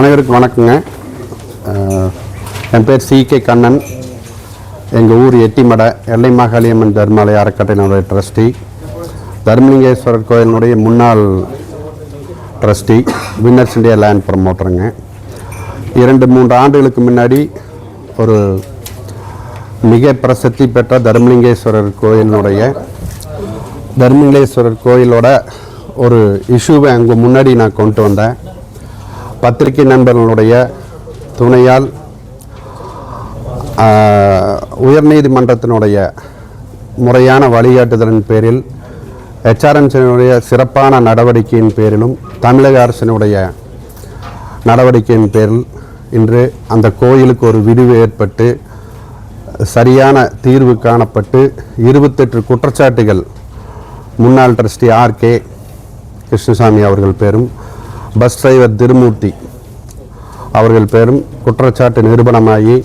அனைவருக்கும் வணக்கங்க. என் பேர் சி கே கண்ணன். எங்கள் ஊர் எட்டிமடை எல்லை மாகாளியம்மன் தர்மாலய அறக்கட்டளையினுடைய ட்ரஸ்டி. தர்மலிங்கேஸ்வரர் கோயிலினுடைய முன்னாள் ட்ரஸ்டி வின்னர்ஸ் இண்டியா லேண்ட் ப்ரமோட்டருங்க இரண்டு மூன்று ஆண்டுகளுக்கு முன்னாடி ஒரு மிக பிரசித்தி பெற்ற தர்மலிங்கேஸ்வரர் கோயிலினுடைய தர்மலிங்கேஸ்வரர் கோயிலோட ஒரு இஷ்யூவை அங்கே முன்னாடி நான் கொண்டு வந்தேன். பத்திரிகை நண்பர்களுடைய துணையால் உயர்நீதிமன்றத்தினுடைய முறையான வழிகாட்டுதலின் பேரில் ஹெச்ஆர்என்சியினுடைய சிறப்பான நடவடிக்கையின் பேரிலும் தமிழக அரசினுடைய நடவடிக்கையின் பேரில் இன்று அந்த கோயிலுக்கு ஒரு விடிவு ஏற்பட்டு சரியான தீர்வு காணப்பட்டு இருபத்தெட்டு குற்றச்சாட்டுகள் முன்னாள் ட்ரஸ்டி ஆர் கே கிருஷ்ணசாமி அவர்கள் பேரும் பஸ் டிரைவர் திருமூர்த்தி அவர்கள் பெரும் குற்றச்சாட்டு நிரூபணமாகி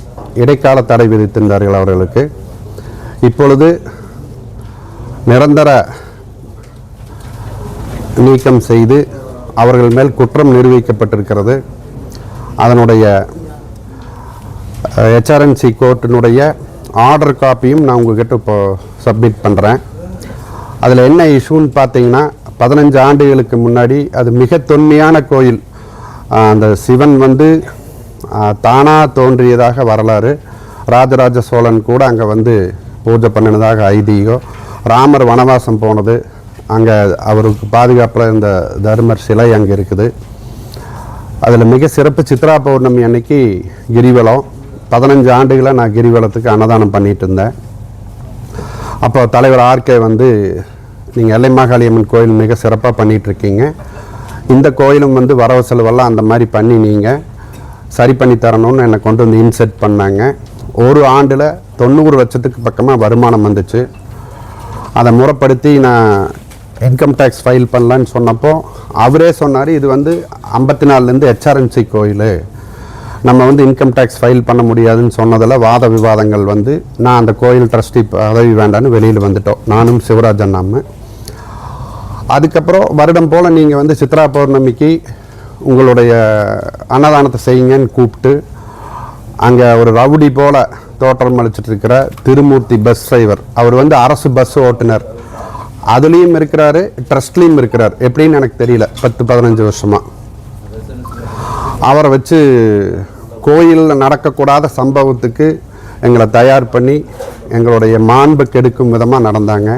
இடைக்கால தடை விதித்திருந்தார்கள் அவர்களுக்கு. இப்பொழுது நிரந்தர நீக்கம் செய்து அவர்கள் மேல் குற்றம் நிரூபிக்கப்பட்டிருக்கிறது. அதனுடைய ஹெச்ஆர்என்சி கோர்ட்டினுடைய ஆர்டர் காப்பியும் நான் உங்கள்கிட்ட இப்போ சப்மிட் பண்ணுறேன் அதில் என்ன இஷ்யூன்னு பார்த்தீங்கன்னா பதினஞ்சு ஆண்டுகளுக்கு முன்னாடி அது மிக தொன்மையான கோயில். அந்த சிவன் வந்து தானாக தோன்றியதாக வரலாறு. ராஜராஜ சோழன் கூட அங்கே வந்து பூஜை பண்ணினதாக ஐதீகம். ராமர் வனவாசம் போனது. அங்கே அவருக்கு பாதுகாப்பில் இருந்த தர்மர் சிலை அங்கே இருக்குது. அதில் மிக சிறப்பு சித்ரா பௌர்ணமி அன்னைக்கு கிரிவலம். பதினஞ்சு ஆண்டுகளை நான் கிரிவலத்துக்கு அன்னதானம் பண்ணிட்டு இருந்தேன். அப்போ தலைவர் ஆர்கே வந்து நீங்கள் எல்லைமாகாளியம்மன் கோயில் மிக சிறப்பாக பண்ணிகிட்ருக்கீங்க இந்த கோயிலும் வந்து வரவு செலவெல்லாம் அந்த மாதிரி பண்ணி நீங்கள் சரி பண்ணி தரணும்னு என்னை கொண்டு வந்து இன்செர்ட் பண்ணாங்க. ஒரு ஆண்டில் தொண்ணூறு லட்சத்துக்கு பக்கமாக வருமானம் வந்துச்சு. அதை முறைப்படுத்தி நான் இன்கம் டேக்ஸ் ஃபைல் பண்ணலான்னு சொன்னப்போ அவரே சொன்னார் இது வந்து ஐம்பத்தி நாலுலேருந்து ஹெச்ஆர்என்சி கோயில். நம்ம வந்து இன்கம் டேக்ஸ் ஃபைல் பண்ண முடியாதுன்னு சொன்னதில் வாத விவாதங்கள் வந்து நான் அந்த கோயில் ட்ரஸ்டி பதவி வேண்டான்னு வெளியில் வந்துட்டோம். நானும் சிவராஜ் அண்ணாம. அதுக்கப்புறம் வருடம் போல் நீங்கள் வந்து சித்ரா பௌர்ணமிக்கு உங்களுடைய அன்னதானத்தை செய்யுங்கன்னு கூப்பிட்டு அங்கே ஒரு ரவுடி போல் தோற்றம் அளிச்சிட்ருக்கிற திருமூர்த்தி பஸ் டிரைவர் அவர் வந்து அரசு பஸ் ஓட்டுநர். அதுலேயும் இருக்கிறாரு ட்ரஸ்ட்லேயும் இருக்கிறார். எப்படின்னு எனக்கு தெரியல பத்து பதினஞ்சு வருஷமாக அவரை வச்சு கோயிலில் நடக்கக்கூடாத சம்பவத்துக்கு எங்களை தயார் பண்ணி எங்களுடைய மாண்பு கெடுக்கும் விதமாக நடந்தாங்க.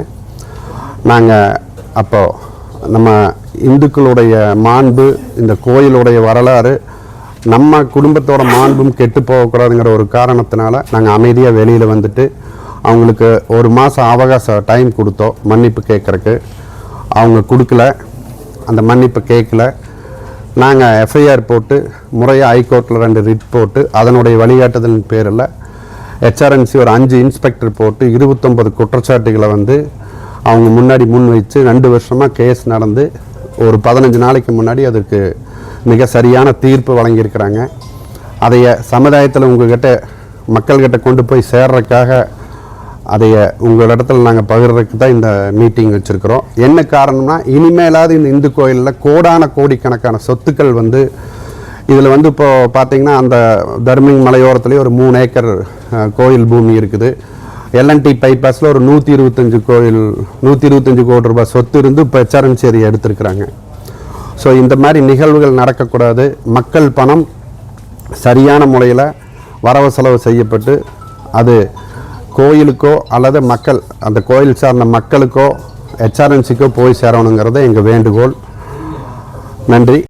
நாங்கள் அப்போ நம்ம இந்துக்களுடைய மாண்பு இந்த கோயிலுடைய வரலாறு நம்ம குடும்பத்தோட மாண்பும் கெட்டு போகக்கூடாதுங்கிற ஒரு காரணத்தினால நாங்கள் அமைதியாக வெளியில் வந்துட்டு அவங்களுக்கு ஒரு மாதம் அவகாசம் டைம் கொடுத்தோம் மன்னிப்பு கேட்குறக்கு அவங்க கொடுக்கல அந்த மன்னிப்பு கேட்கல நாங்கள் எஃப்ஐஆர் போட்டு முறையாக ஹைகோர்ட்டில் ரெண்டு ரிட் போட்டு அதனுடைய வழிகாட்டுதலின் பேரில் ஹெச்ஆர்என்சி ஒரு அஞ்சு இன்ஸ்பெக்டர் போட்டு இருபத்தொம்பது குற்றச்சாட்டுகளை வந்து அவங்க முன்னாடி முன் வச்சு ரெண்டு வருஷமாக கேஸ் நடந்து ஒரு பதினஞ்சு நாளைக்கு முன்னாடி அதுக்கு மிக சரியான தீர்ப்பு வழங்கியிருக்கிறாங்க. அதைய சமுதாயத்தில் உங்கள்கிட்ட மக்கள்கிட்ட கொண்டு போய் சேர்றதுக்காக அதைய உங்களிடத்தில் நாங்கள் பகிர்றதுக்கு தான் இந்த மீட்டிங் வச்சுருக்கிறோம். என்ன காரணம்னா இனிமேலாவது இந்த இந்து கோயிலில் கோடான கோடிக்கணக்கான சொத்துக்கள் வந்து இதில் வந்து இப்போது பார்த்திங்கன்னா அந்த தர்மிங் மலையோரத்துலேயே ஒரு மூணு ஏக்கர் கோயில் பூமி இருக்குது. எல்என்டி பைபாஸில் ஒரு நூற்றி இருபத்தஞ்சு கோயில் நூற்றி இருபத்தஞ்சு கோடி ரூபாய் சொத்து இருந்து இப்போ ஹெச்ஆர்என்சேரி எடுத்திருக்கிறாங்க. ஸோ இந்த மாதிரி நிகழ்வுகள் நடக்கக்கூடாது. மக்கள் பணம் சரியான முறையில் வரவு செலவு செய்யப்பட்டு அது கோயிலுக்கோ அல்லது மக்கள் அந்த கோயில் சார்ந்த மக்களுக்கோ ஹெச்ஆர்என்சிக்கோ போய் சேரணுங்கிறது எங்கள் வேண்டுகோள். நன்றி.